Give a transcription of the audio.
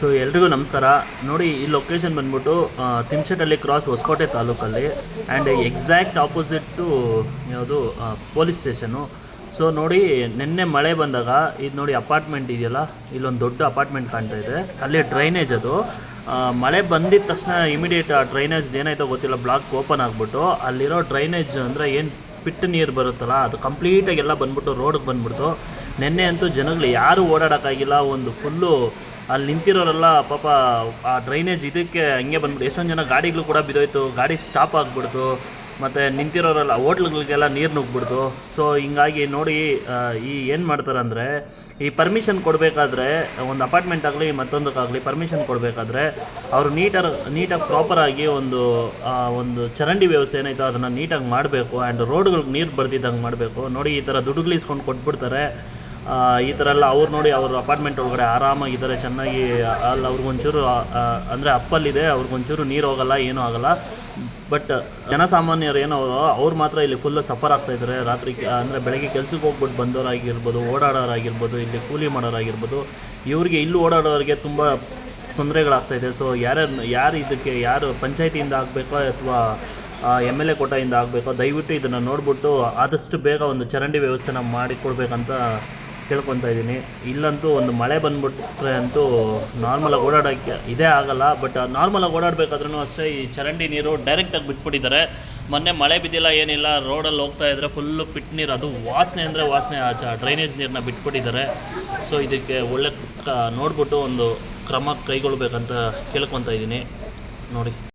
So ಎಲ್ರಿಗೂ ನಮಸ್ಕಾರ. ನೋಡಿ ಈ ಲೊಕೇಶನ್ ಬಂದ್ಬಿಟ್ಟು ಆ, ತಿಮ್ಸೆಟಳ್ಳಿ ಕ್ರಾಸ್ ಹೊಸಕೋಟೆ ತಾಲೂಕಲ್ಲಿ ಆ್ಯಂಡ್ ಎಕ್ಸಾಕ್ಟ್ ಆಪೋಸಿಟ್ಟು ಯಾವುದು ಪೊಲೀಸ್ ಸ್ಟೇಷನು ಸೊ ನೋಡಿ ನಿನ್ನೆ ಮಳೆ ಬಂದಾಗ ಇದು ನೋಡಿ ಅಪಾರ್ಟ್ಮೆಂಟ್ ಇದೆಯಲ್ಲ ಇಲ್ಲೊಂದು ದೊಡ್ಡ ಅಪಾರ್ಟ್ಮೆಂಟ್ ಕಾಣ್ತಾ ಇದೆ. ಅಲ್ಲಿ ಡ್ರೈನೇಜ್ ಅದು. ಮಳೆ ಬಂದಿದ ತಕ್ಷಣ ಇಮಿಡಿಯೇಟ್ ಆ ಡ್ರೈನೇಜ್ ಏನಾಯ್ತೋ ಗೊತ್ತಿಲ್ಲ ಬ್ಲಾಕ್ ಓಪನ್ ಆಗಿಬಿಟ್ಟು ಅಲ್ಲಿರೋ ಡ್ರೈನೇಜ್ ಅಂದರೆ ಏನು ಪಿಟ್ ನೀರು ಬರುತ್ತಲ್ಲ ಅದು ಕಂಪ್ಲೀಟಾಗಿ ಎಲ್ಲ ಬಂದ್ಬಿಟ್ಟು ರೋಡ್ಗೆ ಬಂದ್ಬಿಡ್ತು. ನಿನ್ನೆ ಅಂತೂ ಜನಗಳು ಯಾರೂ ಓಡಾಡೋಕ್ಕಾಗಿಲ್ಲ ಒಂದು ಫುಲ್ಲು ಅಲ್ಲಿ ನಿಂತಿರೋರೆಲ್ಲ ಪಾಪ, ಆ ಡ್ರೈನೇಜ್ ಇದಕ್ಕೆ ಹಂಗೆ ಬಂದ್ಬಿಟ್ಟು ಎಷ್ಟೊಂದು ಜನ ಗಾಡಿಗಳು ಕೂಡ ಬಿದ್ದೋಯ್ತು. ಗಾಡಿ ಸ್ಟಾಪ್ ಆಗಿಬಿಡ್ತು. ಮತ್ತು ನಿಂತಿರೋರೆಲ್ಲ ಹೋಟ್ಲುಗಳಿಗೆಲ್ಲ ನೀರು ನುಗ್ಬಿಡ್ತು ಸೊ ಹಿಂಗಾಗಿ ನೋಡಿ ಈ ಏನು ಮಾಡ್ತಾರೆ ಅಂದರೆ, ಈ ಪರ್ಮಿಷನ್ ಕೊಡಬೇಕಾದ್ರೆ, ಒಂದು ಅಪಾರ್ಟ್ಮೆಂಟ್ ಆಗಲಿ, ಮತ್ತೊಂದಕ್ಕಾಗಲಿ ಪರ್ಮಿಷನ್ ಕೊಡಬೇಕಾದ್ರೆ, ಅವರು ನೀಟರ್ ನೀಟಾಗಿ ಪ್ರಾಪರಾಗಿ ಒಂದು ಒಂದು ಚರಂಡಿ ವ್ಯವಸ್ಥೆ ಏನೈತೋ ಅದನ್ನು ನೀಟಾಗಿ ಮಾಡಬೇಕು ಆ್ಯಂಡ್ ರೋಡ್ಗಳಿಗೆ ನೀರು ಬರ್ದಿದ್ದಂಗೆ ಮಾಡಬೇಕು. ನೋಡಿ, ಈ ಥರ ದುಡ್ಡುಗಳು ಇಸ್ಕೊಂಡು ಕೊಟ್ಬಿಡ್ತಾರೆ. ಈ ಥರ ಎಲ್ಲ ಅವ್ರು ನೋಡಿ ಅವ್ರ ಅಪಾರ್ಟ್ಮೆಂಟ್ ಒಳಗಡೆ ಆರಾಮಾಗಿದ್ದಾರೆ ಚೆನ್ನಾಗಿ ಅಲ್ಲಿ ಅವ್ರಿಗೊಂಚೂರು ಅಂದರೆ ಅಪ್ಪಲ್ಲಿದೆ ಅವ್ರಿಗೊಂಚೂರು ನೀರು ಹೋಗಲ್ಲ, ಏನೂ ಆಗಲ್ಲ. ಬಟ್ ಜನಸಾಮಾನ್ಯರು ಏನೋ, ಅವ್ರು ಮಾತ್ರ ಇಲ್ಲಿ ಫುಲ್ ಸಫರ್ ಆಗ್ತಾ ಇದ್ದಾರೆ ರಾತ್ರಿ, ಅಂದರೆ ಬೆಳಗ್ಗೆ ಕೆಲ್ಸಕ್ಕೆ ಹೋಗ್ಬಿಟ್ಟು ಬಂದವರಾಗಿರ್ಬೋದು, ಓಡಾಡೋರಾಗಿರ್ಬೋದು, ಇಲ್ಲಿ ಕೂಲಿ ಮಾಡೋರಾಗಿರ್ಬೋದು, ಇವ್ರಿಗೆ ಇಲ್ಲಿ ಓಡಾಡೋರಿಗೆ ತುಂಬ ತೊಂದರೆಗಳಾಗ್ತಾ ಇದೆ. ಸೊ ಯಾರ್ಯಾರು, ಯಾರು ಇದಕ್ಕೆ, ಯಾರು ಪಂಚಾಯತಿಯಿಂದ ಆಗಬೇಕೋ ಅಥವಾ ಎಂ ಎಲ್ ಎ ಕೋಟಾಯಿಂದ ಆಗಬೇಕೋ, ದಯವಿಟ್ಟು ಇದನ್ನು ನೋಡ್ಬಿಟ್ಟು ಆದಷ್ಟು ಬೇಗ ಒಂದು ಚರಂಡಿ ವ್ಯವಸ್ಥೆನ ಮಾಡಿಕೊಡ್ಬೇಕಂತ ಕೇಳ್ಕೊತಾ ಇದ್ದೀನಿ. ಇಲ್ಲಂತೂ ಒಂದು ಮಳೆ ಬಂದ್ಬಿಟ್ರೆ ಅಂತೂ ನಾರ್ಮಲಾಗಿ ಓಡಾಡೋಕ್ಕೆ ಇದೇ ಆಗಲ್ಲ. ಬಟ್ ನಾರ್ಮಲಾಗಿ ಓಡಾಡಬೇಕಾದ್ರೂ ಅಷ್ಟೇ ಈ ಚರಂಡಿ ನೀರು ಡೈರೆಕ್ಟಾಗಿ ಬಿಟ್ಬಿಟ್ಟಿದ್ದಾರೆ. ಮೊನ್ನೆ ಮಳೆ ಬಿದ್ದಿಲ್ಲ, ಏನಿಲ್ಲ ರೋಡಲ್ಲಿ ಹೋಗ್ತಾ ಇದ್ರೆ ಫುಲ್ಲು ಪಿಟ್ ನೀರು ಅದು ವಾಸನೆ ಅಂದರೆ ವಾಸನೆ ಡ್ರೈನೇಜ್ ನೀರನ್ನ ಬಿಟ್ಬಿಟ್ಟಿದ್ದಾರೆ. ಸೊ ಇದಕ್ಕೆ ಒಳ್ಳೆ ನೋಡ್ಬಿಟ್ಟು ಒಂದು ಕ್ರಮ ಕೈಗೊಳ್ಬೇಕಂತ ಕೇಳ್ಕೊತಾ ಇದ್ದೀನಿ. ನೋಡಿ.